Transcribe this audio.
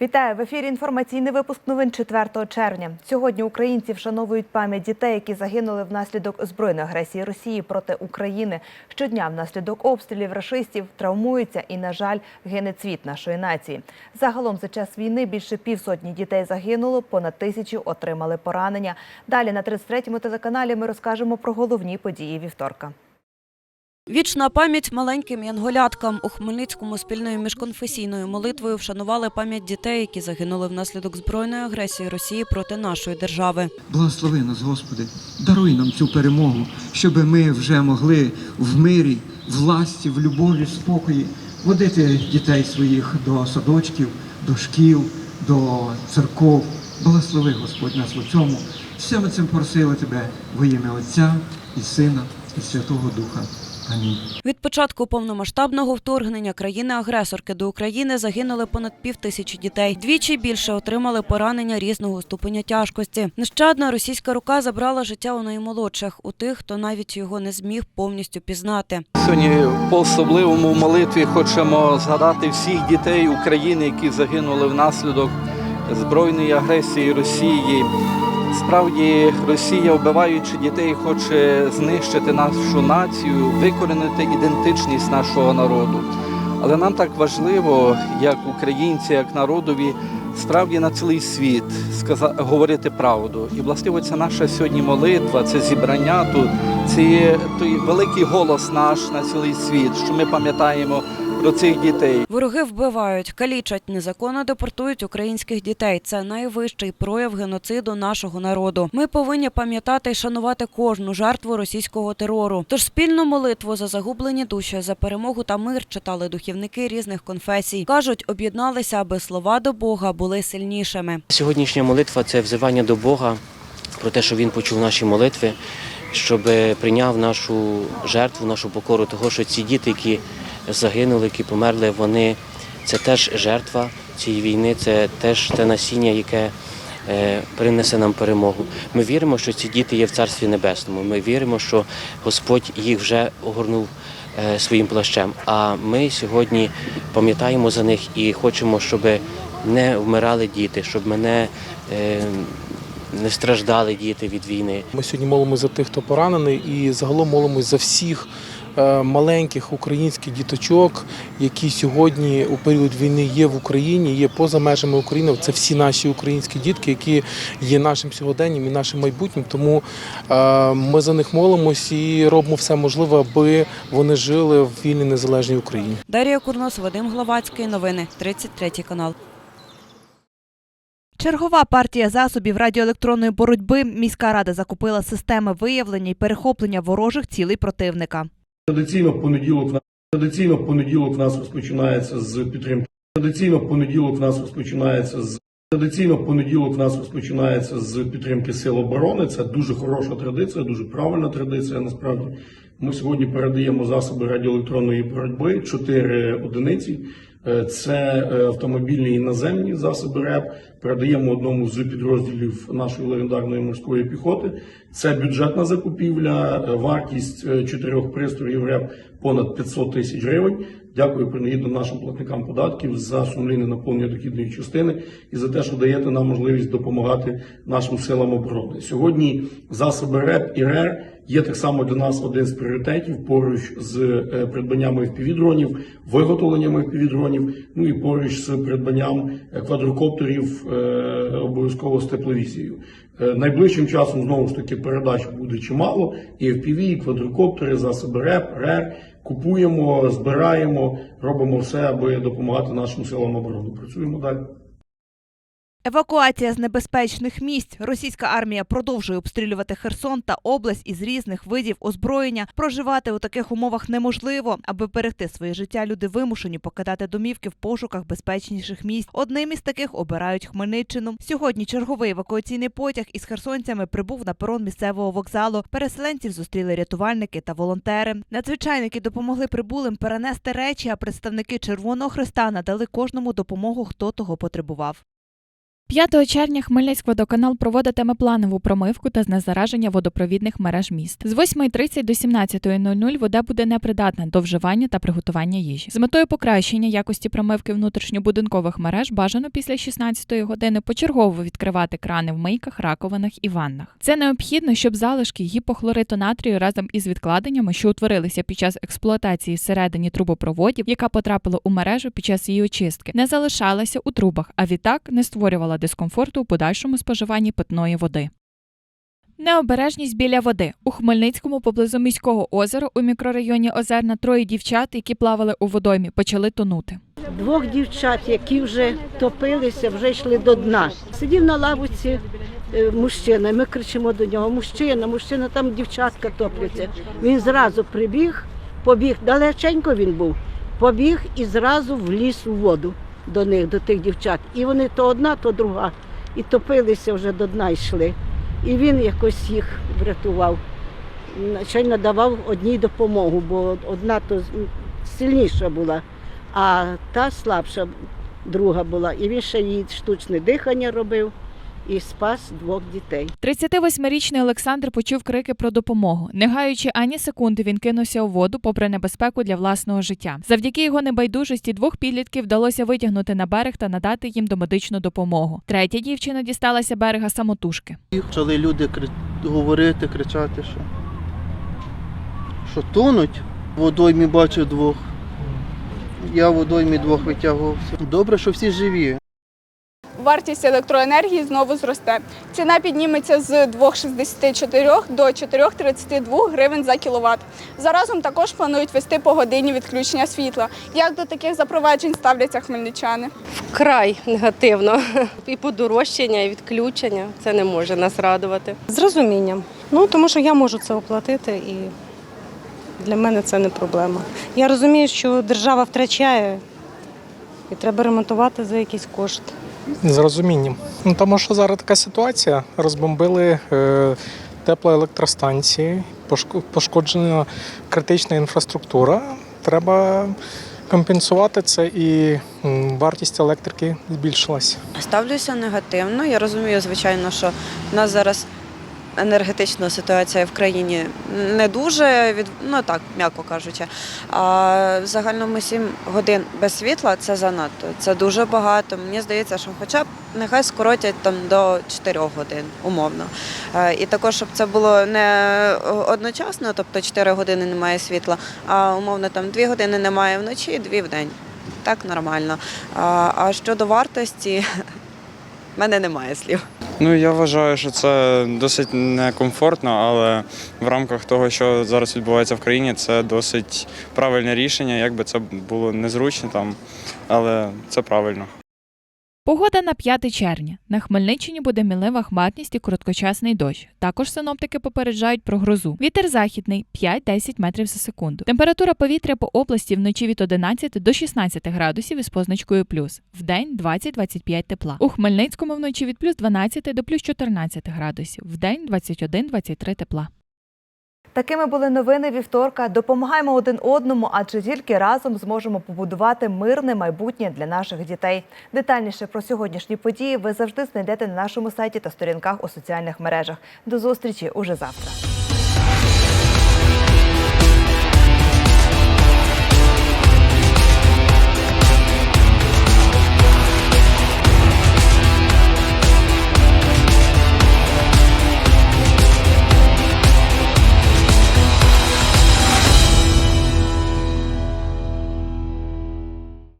Вітаю в ефірі. Інформаційний випуск новин 4 червня. Сьогодні українці вшановують пам'ять дітей, які загинули внаслідок збройної агресії Росії проти України. Щодня внаслідок обстрілів рашистів травмуються і, на жаль, гине цвіт нашої нації. Загалом за час війни більше півсотні дітей загинуло, понад тисячу отримали поранення. Далі на 33-му телеканалі ми розкажемо про головні події вівторка. Вічна пам'ять маленьким янголяткам у Хмельницькому спільною міжконфесійною молитвою вшанували пам'ять дітей, які загинули внаслідок збройної агресії Росії проти нашої держави. Благослови нас, Господи, даруй нам цю перемогу, щоб ми вже могли в мирі, власті, в любові, спокої водити дітей своїх до садочків, до шкіл, до церков. Благослови, Господь, нас у цьому. Все ми цим просили Тебе во ім'я Отця і Сина, і Святого Духа. Від початку повномасштабного вторгнення країни-агресорки до України загинули понад пів тисячі дітей. Двічі більше отримали поранення різного ступеня тяжкості. Нещадна російська рука забрала життя у наймолодших, у тих, хто навіть його не зміг повністю пізнати. Сьогодні по особливому молитві хочемо згадати всіх дітей України, які загинули внаслідок збройної агресії Росії. Справді Росія, вбиваючи дітей, хоче знищити нашу націю, викорінити ідентичність нашого народу. Але нам так важливо, як українці, як народові, справді на цілий світ говорити правду. І властиво ця наша сьогодні молитва, це зібрання тут, це той великий голос наш на цілий світ, що ми пам'ятаємо про цих дітей. Вороги вбивають, калічать, незаконно депортують українських дітей. Це найвищий прояв геноциду нашого народу. Ми повинні пам'ятати і шанувати кожну жертву російського терору. Тож спільну молитву за загублені душі, за перемогу та мир читали духівники різних конфесій. кажуть, об'єдналися, аби слова до Бога були сильнішими. Сьогоднішня молитва це взивання до Бога про те, що Він почув наші молитви, щоб прийняв нашу жертву, нашу покору, того, що ці діти, які загинули, які померли, вони це теж жертва цієї війни, це теж те насіння, яке е, принесе нам перемогу. Ми віримо, що ці діти є в Царстві Небесному. Ми віримо, що Господь їх вже огорнув е, своїм плащем. А ми сьогодні пам'ятаємо за них і хочемо, щоб не вмирали діти, щоб мене е, не страждали діти від війни. Ми сьогодні молимося за тих, хто поранений, і загалом молимось за всіх е, маленьких українських діточок, які сьогодні у період війни є в Україні, є поза межами України. Це всі наші українські дітки, які є нашим сьогоденням і нашим майбутнім. Тому е, ми за них молимось і робимо все можливе, аби вони жили в вільній незалежній Україні. Дар'я Курнос, Вадим Гловацький. Новини 33 канал. Чергова партія засобів радіоелектронної боротьби міська рада закупила системи виявлення і перехоплення ворожих цілей противника. Традиційно понеділок на- традиційно понеділок нас розпочинається з підтримки. Традиційно понеділок нас розпочинається з традиційно понеділок нас розпочинається з підтримки сил оборони. Це дуже хороша традиція, дуже правильна традиція. Насправді ми сьогодні передаємо засоби радіоелектронної боротьби, чотири одиниці. Е, Це е, автомобільні і наземні засоби РЕП. Передаємо одному з підрозділів нашої легендарної морської піхоти. Це бюджетна закупівля, е, вартість е, чотирьох пристроїв РЕП понад 500 тисяч гривень. Дякую принагідно нашим платникам податків за сумлінне наповнення дохідної частини і за те, що даєте нам можливість допомагати нашим силам оборони. Сьогодні засоби РЕП і РЕР є так само для нас один з пріоритетів поруч з е, придбаннями впівдронів, виготовленнями впівдронів, ну і поруч з придбанням квадрокоптерів обов'язково з тепловізією. Найближчим часом знову ж таки передач буде чимало. І FPV, і квадрокоптери, засоби РЕП, РЕР. Купуємо, збираємо, робимо все, аби допомагати нашим силам оборони. Працюємо далі. Евакуація з небезпечних місць. Російська армія продовжує обстрілювати Херсон та область із різних видів озброєння. Проживати у таких умовах неможливо. Аби берегти своє життя, люди вимушені покидати домівки в пошуках безпечніших місць. Одним із таких обирають Хмельниччину. Сьогодні черговий евакуаційний потяг із херсонцями прибув на перон місцевого вокзалу. Переселенців зустріли рятувальники та волонтери. Надзвичайники допомогли прибулим перенести речі, а представники Червоного Хреста надали кожному допомогу, хто того потребував. 5 червня Хмельницькводоканал проводитиме планову промивку та знезараження водопровідних мереж міст. З 8.30 до 17.00 вода буде непридатна до вживання та приготування їжі. З метою покращення якості промивки внутрішньобудинкових мереж бажано після 16-ї години почергово відкривати крани в мийках, раковинах і ваннах. Це необхідно, щоб залишки гіпохлориту натрію разом із відкладеннями, що утворилися під час експлуатації всередині трубопроводів, яка потрапила у мережу під час її очистки, не залишалася у трубах, а відтак не створювала дискомфорту у подальшому споживанні питної води. Необережність біля води у Хмельницькому поблизу міського озера у мікрорайоні Озерна троє дівчат, які плавали у водоймі, почали тонути. Двох дівчат, які вже топилися, вже йшли до дна. Сидів на лавочці е, мужчина, ми кричимо до нього: мужчина, мужчина, там дівчатка топляться. Він зразу прибіг, побіг, далеченько він був, побіг і зразу вліз у воду до них, до тих дівчат. І вони то одна, то друга. І топилися вже до дна йшли. І він якось їх врятував. Ще й надавав одній допомогу, бо одна то сильніша була а та слабша друга була. І він ще їй штучне дихання робив і спас двох дітей. 38-річний Олександр почув крики про допомогу. Не гаючи ані секунди, він кинувся у воду, попри небезпеку для власного життя. Завдяки його небайдужості двох підлітків вдалося витягнути на берег та надати їм домедичну допомогу. Третя дівчина дісталася берега самотужки. І Почали люди кри- говорити, кричати, що, що тонуть. Водоймі бачив двох. Я водоймі двох витягувався. Добре, що всі живі. Вартість електроенергії знову зросте. Ціна підніметься з 2,64 до 4,32 гривень за кіловат. Заразом також планують вести погодинні відключення світла. Як до таких запроваджень ставляться хмельничани? Вкрай негативно. І подорожчання, і відключення. Це не може нас радувати. З розумінням. Ну тому що я можу це оплатити і для мене це не проблема. Я розумію, що держава втрачає і треба ремонтувати за якийсь кошт. З розумінням. Ну, тому що зараз така ситуація. Розбомбили е, теплоелектростанції, пошк- пошкоджена критична інфраструктура. Треба компенсувати це і вартість електрики збільшилась. Ставлюся негативно. Я розумію, звичайно, що в нас зараз енергетична ситуація в країні не дуже від ну так, м'яко кажучи. А в загальному 7 годин без світла це занадто. Це дуже багато. Мені здається, що хоча б нехай скоротять там до 4 годин, умовно. Е, І також, щоб це було не одночасно, тобто 4 години немає світла, а умовно там 2 години немає вночі, 2 в день. Так нормально. А щодо вартості, в мене немає слів. Ну я вважаю, що це досить некомфортно, але в рамках того, що зараз відбувається в країні, це досить правильне рішення. Як би це було незручно там, але це правильно. Погода на 5 червня. На Хмельниччині буде мінлива хмарність і короткочасний дощ. Також синоптики попереджають про грозу. Вітер західний 5-10 метрів за секунду. Температура повітря по області вночі від 11 до 16 градусів із позначкою плюс. Вдень 20-25 тепла. У Хмельницькому вночі від плюс 12 до плюс 14 градусів. Вдень 21-23 тепла. Такими були новини вівторка. Допомагаємо один одному, адже тільки разом зможемо побудувати мирне майбутнє для наших дітей. Детальніше про сьогоднішні події ви завжди знайдете на нашому сайті та сторінках у соціальних мережах. До зустрічі уже завтра.